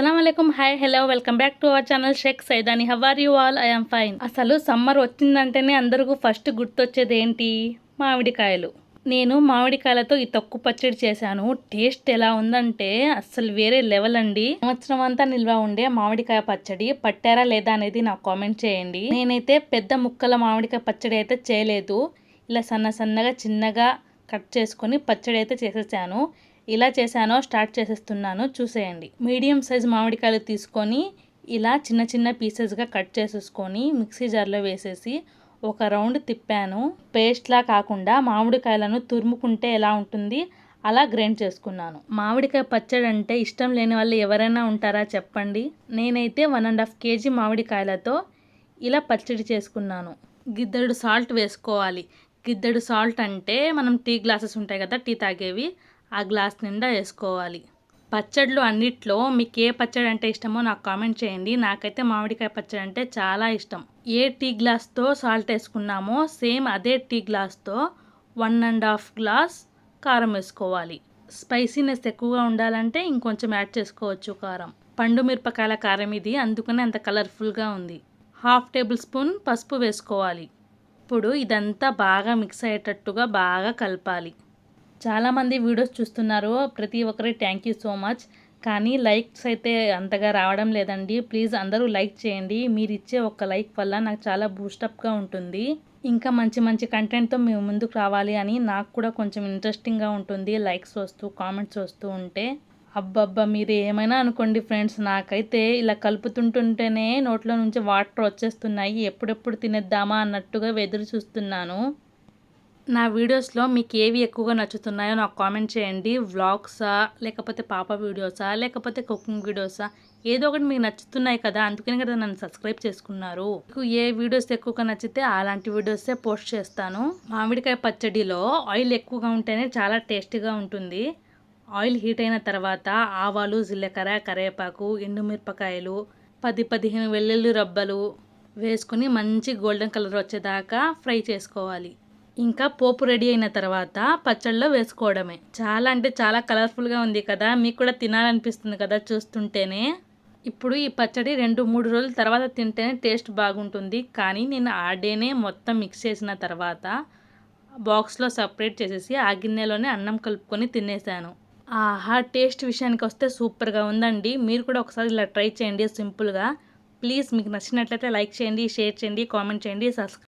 అస్సలం hi hello welcome back to our channel Shaik Saidani how are you all I'm fine అసలు summer వచ్చిందంటేనే అందరికీ first గుర్తొచ్చేది ఏంటి? మామిడికాయలు. నేను మామిడికాయలతో ఈ తొక్కు పచ్చడి చేశాను. టేస్ట్ ఎలా ఉందంటే అస్సలు వేరే లెవెల్ అండి. సంవత్సరం అంతా నిల్వ ఉండే మామిడికాయ పచ్చడి పట్టారా లేదా అనేది నాకు కామెంట్ చేయండి. నేనైతే పెద్ద ముక్కల మామిడికాయ పచ్చడి అయితే చేయలేదు. ఇలా సన్న సన్నగా చిన్నగా కట్ చేసుకొని పచ్చడి అయితే చేసేసాను. ఇలా చేశానో స్టార్ట్ చేసేస్తున్నాను చూసేయండి. మీడియం సైజ్ మామిడికాయలు తీసుకొని ఇలా చిన్న చిన్న పీసెస్గా కట్ చేసేసుకొని మిక్సీ జార్లో వేసేసి ఒక రౌండ్ తిప్పాను. పేస్ట్లా కాకుండా మామిడికాయలను తురుముకుంటే ఎలా ఉంటుంది అలా గ్రైండ్ చేసుకున్నాను. మామిడికాయ పచ్చడి అంటే ఇష్టం లేని వాళ్ళు ఎవరైనా ఉంటారా చెప్పండి. నేనైతే వన్ అండ్ హాఫ్ కేజీ మామిడికాయలతో ఇలా పచ్చడి చేసుకున్నాను. గిద్దెడు సాల్ట్ వేసుకోవాలి. గిద్దెడు సాల్ట్ అంటే మనం టీ గ్లాసెస్ ఉంటాయి కదా టీ తాగేవి. ఆ గ్లాస్ నిండా వేసుకోవాలి. పచ్చళ్ళు అన్నిట్లో మీకు ఏ పచ్చడి అంటే ఇష్టమో నాకు కామెంట్ చేయండి. నాకైతే మామిడికాయ పచ్చడి అంటే చాలా ఇష్టం. ఏ టీ గ్లాస్తో సాల్ట్ వేసుకున్నామో సేమ్ అదే టీ గ్లాస్తో వన్ అండ్ హాఫ్ గ్లాస్ కారం వేసుకోవాలి. స్పైసీనెస్ ఎక్కువగా ఉండాలంటే ఇంకొంచెం యాడ్ చేసుకోవచ్చు కారం. పండు మిరపకాయల కారం ఇది అందుకనే అంత కలర్ఫుల్గా ఉంది. హాఫ్ టేబుల్ స్పూన్ పసుపు వేసుకోవాలి. ఇప్పుడు ఇదంతా బాగా మిక్స్ అయ్యేటట్టుగా బాగా కలపాలి. చాలామంది వీడియోస్ చూస్తున్నారు. ప్రతి ఒక్కరి థ్యాంక్ యూ సో మచ్ కానీ లైక్స్ అయితే అంతగా రావడం లేదండి. ప్లీజ్ అందరూ లైక్ చేయండి. మీరు ఇచ్చే ఒక లైక్ వల్ల నాకు చాలా బూస్టప్గా ఉంటుంది. ఇంకా మంచి మంచి కంటెంట్తో మేము ముందుకు రావాలి అని నాకు కూడా కొంచెం ఇంట్రెస్టింగ్గా ఉంటుంది. లైక్స్ వస్తూ కామెంట్స్ వస్తూ ఉంటే. అబ్బబ్బా మీరు ఏమైనా అనుకోండి ఫ్రెండ్స్ నాకైతే ఇలా కలుపుతుంటుంటేనే నోట్లో నుంచి వాటర్ వచ్చేస్తున్నాయి. ఎప్పుడెప్పుడు తినేద్దామా అన్నట్టుగా ఎదురు చూస్తున్నాను. నా వీడియోస్లో మీకు ఏవి ఎక్కువగా నచ్చుతున్నాయో నాకు కామెంట్ చేయండి. వ్లాగ్సా లేకపోతే పాప వీడియోసా లేకపోతే కుకింగ్ వీడియోసా ఏదో ఒకటి మీకు నచ్చుతున్నాయి కదా అందుకని కదా నన్ను సబ్స్క్రైబ్ చేసుకున్నారు. మీకు ఏ వీడియోస్ ఎక్కువగా నచ్చితే అలాంటి వీడియోసే పోస్ట్ చేస్తాను. మామిడికాయ పచ్చడిలో ఆయిల్ ఎక్కువగా ఉంటేనే చాలా టేస్టీగా ఉంటుంది. ఆయిల్ హీట్ అయిన తర్వాత ఆవాలు జీలకర్ర కరివేపాకు ఎండుమిరపకాయలు పది పదిహేను వెల్లుల్లి రబ్బలు వేసుకుని మంచి గోల్డెన్ కలర్ వచ్చేదాకా ఫ్రై చేసుకోవాలి. ఇంకా పోపు రెడీ అయిన తర్వాత పచ్చళ్ళలో వేసుకోవడమే. చాలా అంటే చాలా కలర్ఫుల్గా ఉంది కదా మీకు కూడా తినాలనిపిస్తుంది కదా చూస్తుంటేనే. ఇప్పుడు ఈ పచ్చడి రెండు మూడు రోజుల తర్వాత తింటేనే టేస్ట్ బాగుంటుంది. కానీ నేను ఆ డేనే మొత్తం మిక్స్ చేసిన తర్వాత బాక్స్లో సపరేట్ చేసేసి ఆ గిన్నెలోనే అన్నం కలుపుకొని తినేసాను. ఆహా టేస్ట్ విషయానికి వస్తే సూపర్గా ఉందండి. మీరు కూడా ఒకసారి ఇలా ట్రై చేయండి సింపుల్గా. ప్లీజ్ మీకు నచ్చినట్లయితే లైక్ చేయండి షేర్ చేయండి కామెంట్ చేయండి సబ్స్క్రైబ్